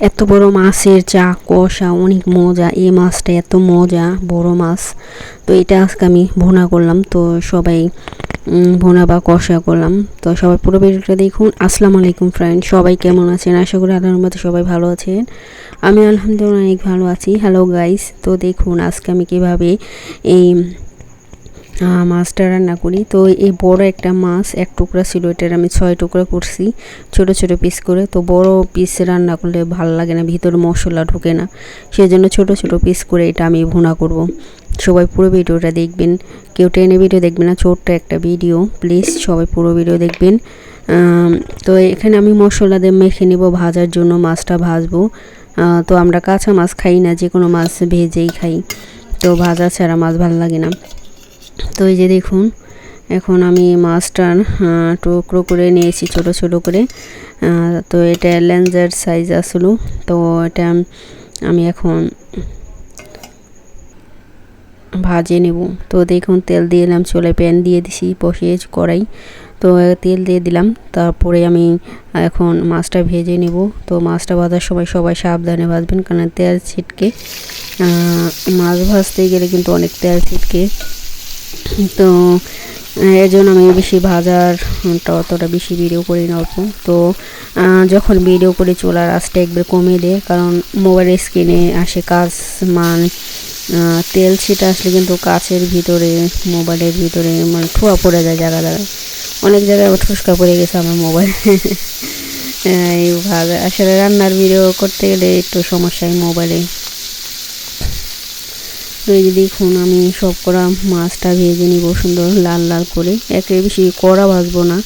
এত বড় মাছের চা, কষা, অনেক মজা। এই মাছটা এত মজা, বড় মাছ। তো এটা আজকে আমি ভুনা করলাম। তো সবাই ভুনা বা কষা করলাম। তো সবাই পুরো ভিডিওটা দেখুন। আসসালামু আলাইকুম ফ্রেন্ড সবাই কেমন আছেন? আশা করি আল্লাহর মতো সবাই ভালো আছেন। আমি আলহামদুলিল্লাহ অনেক ভালো আছি। হ্যালো গাইস তো দেখুন আজকে আমি কীভাবে এই মাছটা রান্না করি। তো এই বড় একটা মাছ, এক টুকরা ছিল, এটার আমি ছয় টুকরা করছি, ছোট ছোট পিস করে। তো বড় পিস রান্না করলে ভালো লাগে না, ভিতরে মশলা ঢোকে না। সেই জন্য ছোট ছোট পিস করে এটা আমি ভুনা করব। সবাই পুরো ভিডিওটা দেখবেন। কেউ টেনে ভিডিও দেখবেন না, ছোট্ট একটা ভিডিও। প্লিজ সবাই পুরো ভিডিও দেখবেন। তো এখানে আমি মশলা দিয়ে মেখে নেব, ভাজার জন্য মাছটা ভাজবো। তো আমরা কাঁচা মাছ খাই না যে কোনো মাছ ভেজেই খাই। তো ভাজা ছাড়া মাছ ভালো লাগে না। তো এই যে দেখুন, এখন আমি মাছটার টুকরো করে নিয়েছি, ছোট ছোট করে। তো এটা লেন্সের সাইজ আসলো। তো এটা আমি এখন ভাজে নেব। তো দেখুন, তেল দিয়ে দিলাম চলে প্যান দিয়ে দিছি, বসিয়ে কড়াই। তো তেল দিয়ে দিলাম, তারপরে আমি এখন মাছটা ভেজে নেব। তো মাছটা ভাজার সময় সবাই সাবধানে ভাজবেন, কারণ তেল ছিটকে মাছ ভাজতে গেলে কিন্তু অনেক তেল ছিটকে। তো এর জন্য আমি বেশি ভাজার অতটা বেশি ভিডিও করি না অল্প। তো যখন ভিডিও করে, চলার আস্তে একবার কমে দেয় কারণ মোবাইলের স্ক্রিনে আসে কাজ মান তেল ছিটা আসলে কিন্তু কাছের ভিতরে মোবাইলের ভিতরে মানে ঠোয়া পড়ে যায় জায়গা জায়গায়। অনেক জায়গায় ঠুসকা পড়ে গেছে আমার মোবাইল এই ভাজা, আসলে রান্নার ভিডিও করতে গেলে একটু সমস্যায় মোবাইলে দেখুন আমি সব করা মাছটা ভেজে নিব সুন্দর লাল লাল করে, একে বেশি কড়া ভাজবো না,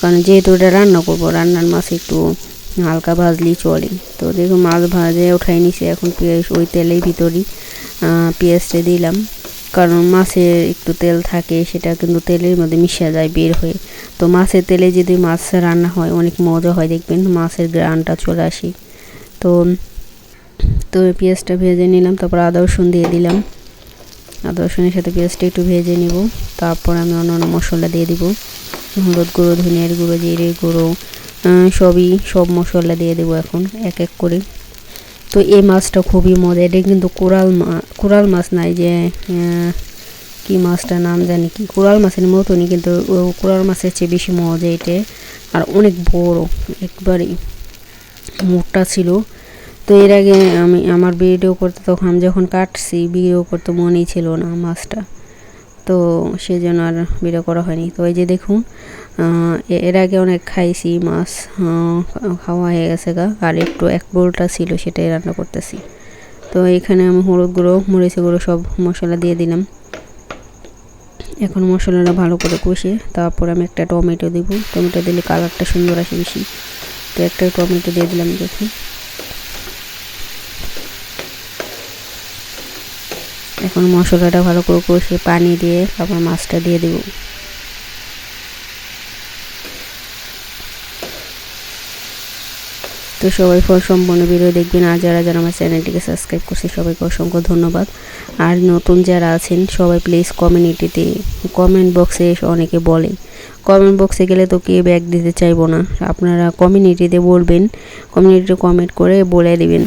কারণ যেহেতু এটা রান্না করব, রান্নার মাছ একটু হালকা ভাজলেই চলে। তো দেখুন মাছ ভাজে উঠাই নিছি, এখন পেঁয়াজ ওই তেলের ভিতরই পেঁয়াজটা দিলাম। কারণ মাছের একটু তেল থাকে, সেটা কিন্তু তেলের মধ্যে মিশে যায় বের হয়ে। তো মাছের তেলে যদি মাছ রান্না হয়, অনেক মজা হয়, দেখবেন মাছের গ্রানটা চলে আসে। তো তো পেঁয়াজটা ভেজে নিলাম, তারপর আদা রসুন দিয়ে দিলাম। আদা, রসুনের সাথে পেঁয়াজটা একটু ভেজে নিব। তারপর আমি অন্য অন্য মশলা দিয়ে দিব। হলুদ গুঁড়ো, ধনিয়ার গুঁড়ো, জিরে গুঁড়ো সবই সব মশলা দিয়ে দেবো এখন, এক এক করে। তো এই মাছটা খুবই মজা, এটা কিন্তু কোরাল কোরাল মাছ নাই যে কি মাছটার নাম জানি কি, কোরাল মাছের মতনই কিন্তু কোরাল মাছের চেয়ে বেশি মজা এটা। আর অনেক বড় একবারেই মোটা ছিল। তো এর আগে আমি আমার ভিডিও করতে তখন আমি যখন কাটছি ভিডিও করতে মনেই ছিল না মাছটা। তো সেজন্য আর ভিডিও করা হয়নি। তো এই যে দেখুন এর আগে অনেক খাইছি মাছ খাওয়া হয়ে গেছে গা। আর একটু এক বোলটা ছিল, সেটাই রান্না করতেছি। তো এখানে আমি হলুদ গুঁড়ো, মরিচ গুঁড়ো সব মশলা দিয়ে দিলাম। এখন মশলাটা ভালো করে কষে তারপর আমি একটা টমেটো দেবো। টমেটো দিলে কালারটা সুন্দর আসে বেশি। তো একটা টমেটো দিয়ে দিলাম দেখুন। এখন মশলাটা ভালো করে কষে পানি দিয়ে তারপর মাছটা দিয়ে দেব। তো সবাই ফল সম্পূর্ণ ভিডিও দেখবেন, আর যারা যারা আমার চ্যানেলটিকে সাবস্ক্রাইব করছে, সবাইকে অসংখ্য ধন্যবাদ। আর নতুন যারা আছেন, সবাই প্লিজ কমিউনিটিতে কমেন্ট বক্সে অনেকে বলে। কমেন্ট বক্সে গেলে তো কে ব্যাগ দিতে চাইব না। আপনারা কমিউনিটিতে বলবেন, কমিউনিটিতে কমেন্ট করে বলে দিবেন।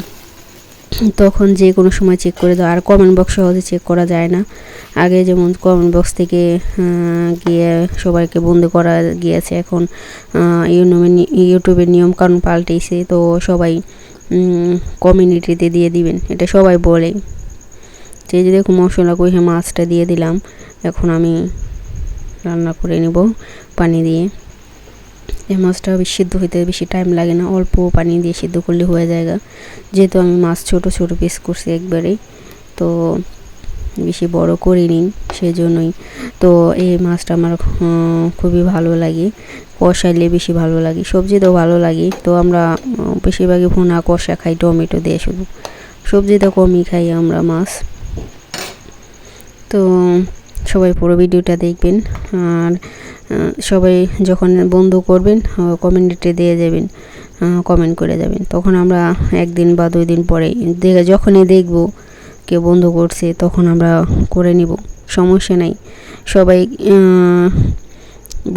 তখন যে কোনো সময় চেক করে দাও। আর কমেন্ট বক্স সহজে চেক করা যায় না। আগে যেমন কমেন্ট বক্স থেকে গিয়ে সবাইকে বন্ধ করা গিয়েছে। এখন ইউটিউবের নিয়ম কানুন পাল্টেছে তো সবাই কমিউনিটিতে দিয়ে দিবেন। এটা সবাই বলে। যে যে দেখুন মশলা কষে মাছটা দিয়ে দিলাম। এখন আমি রান্না করে নেব পানি দিয়ে। এই মাছটা সিদ্ধ হইতে বেশি টাইম লাগে না, অল্প পানি দিয়ে সিদ্ধ করলে হয়ে যায়গা। যেহেতু আমি মাছ ছোট ছোট পিস করছি একবারেই, তো বেশি বড় করে করিনি সেজন্যই। তো এই মাছটা আমার খুবই ভালো লাগে, কষাইলে বেশি ভালো লাগে সবজি তো ভালো লাগে। তো আমরা বেশিরভাগই ভুনা, কষা খাই, টমেটো দিয়ে শুধু। সবজি তো কমই খাই আমরা মাছ। তো সবাই পুরো ভিডিওটা দেখবেন। আর সবাই যখন বন্ধু করবেন কমেন্টে দিয়ে যাবেন কমেন্ট করে যাবেন। তখন আমরা একদিন বা দুই দিন পরে যখনই দেখব কেউ বন্ধু করছে, তখন আমরা করে নিব। সমস্যা নাই। সবাই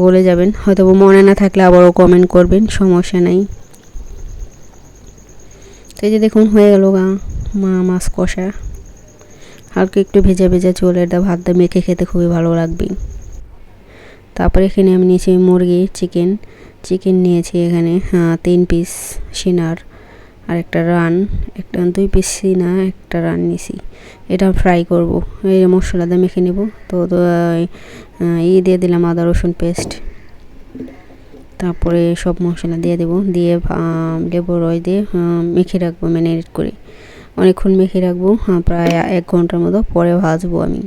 বলে যাবেন। হয়তো মনে না থাকলে আবারও কমেন্ট করবেন। সমস্যা নাই। তো যে দেখুন, হয়ে গেল গা, মা মাছ কষা। হালকা একটু ভেজা ভেজা চলে ভাত দিয়ে মেখে খেতে খুবই ভালো লাগবে। তারপরে এখানে আমি নিয়েছি মুরগি চিকেন। চিকেন নিয়েছি এখানে হ্যাঁ, তিন পিস সিনার আর একটা রান। একটা দুই পিস সিনা একটা রান নিছি। এটা ফ্রাই করব। এই মশলা দিয়ে মেখে নেব। তো ই দিয়ে দিলাম আদা রসুন পেস্ট তারপরে সব মশলা দিয়ে দেবো। দিয়ে লেবু রয় দিয়ে মেখে রাখব ম্যারিনেট করে। অনেকক্ষণ মেখে রাখব। হ্যাঁ, প্রায় এক ঘণ্টার মতো পরে ভাজবো আমি।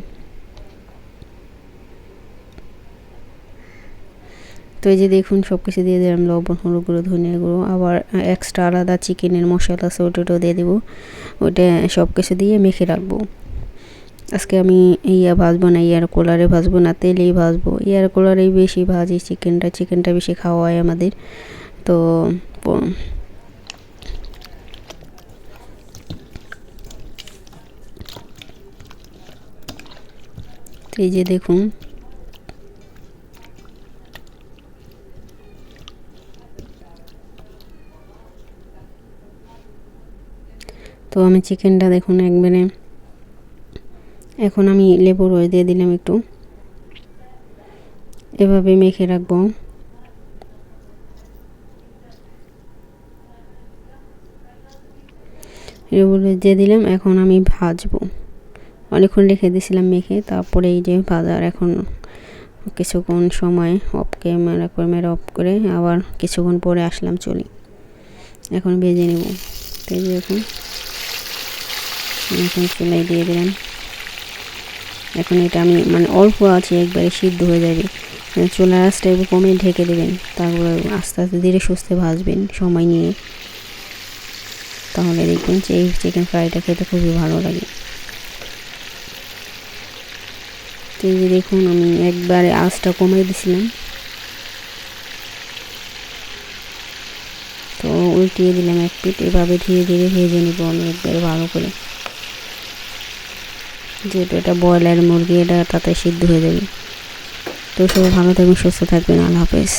তো এই যে দেখুন সব কিছু দিয়ে দিলাম লবণ হলুদ গুঁড়ো ধনিয়া গুঁড়ো আবার এক্সট্রা আলাদা চিকেনের মশলা আছে ওটাও দিয়ে দেবো। ওইটা সব কিছু দিয়ে মেখে রাখব। আজকে আমি ইয়া ভাজবো না ইয়ার কোলারে ভাজবো না তেলেই ভাজবো। ইয়ার কোলারেই বেশি ভাজি চিকেনটা চিকেনটা বেশি খাওয়া হয় আমাদের। তো এই যে দেখুন। তো আমি চিকেনটা দেখুন একবারে, এখন আমি লেবু রয়ে দিয়ে দিলাম একটু। এভাবে মেখে রাখব। লেবু রয়ে দিয়ে দিলাম, এখন আমি ভাজবো। অনেকক্ষণ রেখে দিয়েছিলাম মেখে তারপরে এই যে ভাজার এখন কিছুক্ষণ সময় অফ ক্যামেরা ক্যামেরা অফ করে আবার কিছুক্ষণ পরে আসলাম চলি। এখন ভেজে নেব। তো দেখুন এখন চুলাই দিয়ে দিলাম। এখন এটা আমি মানে অল্প আছে একবারে সিদ্ধ হয়ে যাবে। চুলার আঁচটা একটু কমে ঢেকে দেবেন, তারপর আস্তে আস্তে ধীরে সুস্থে ভাজবেন সময় নিয়ে। তাহলে দেখবেন যে এই চিকেন ফ্রাইটা খেতে খুবই ভালো লাগে। তো এই দেখুন, আমি একবারে আঁচটা কমিয়ে দিছিলাম। তো উল্টিয়ে দিলাম এক পিঠ, এভাবে ধীরে ধীরে ভেজে নিব আমি একবারে ভালো করে। যেহেতু এটা ব্রয়লার মুরগি, এটা তাতে সিদ্ধ হয়ে যাবে। তো সবাই ভালো থাকবেন, সুস্থ থাকবেন, আল্লাহ হাফেজ।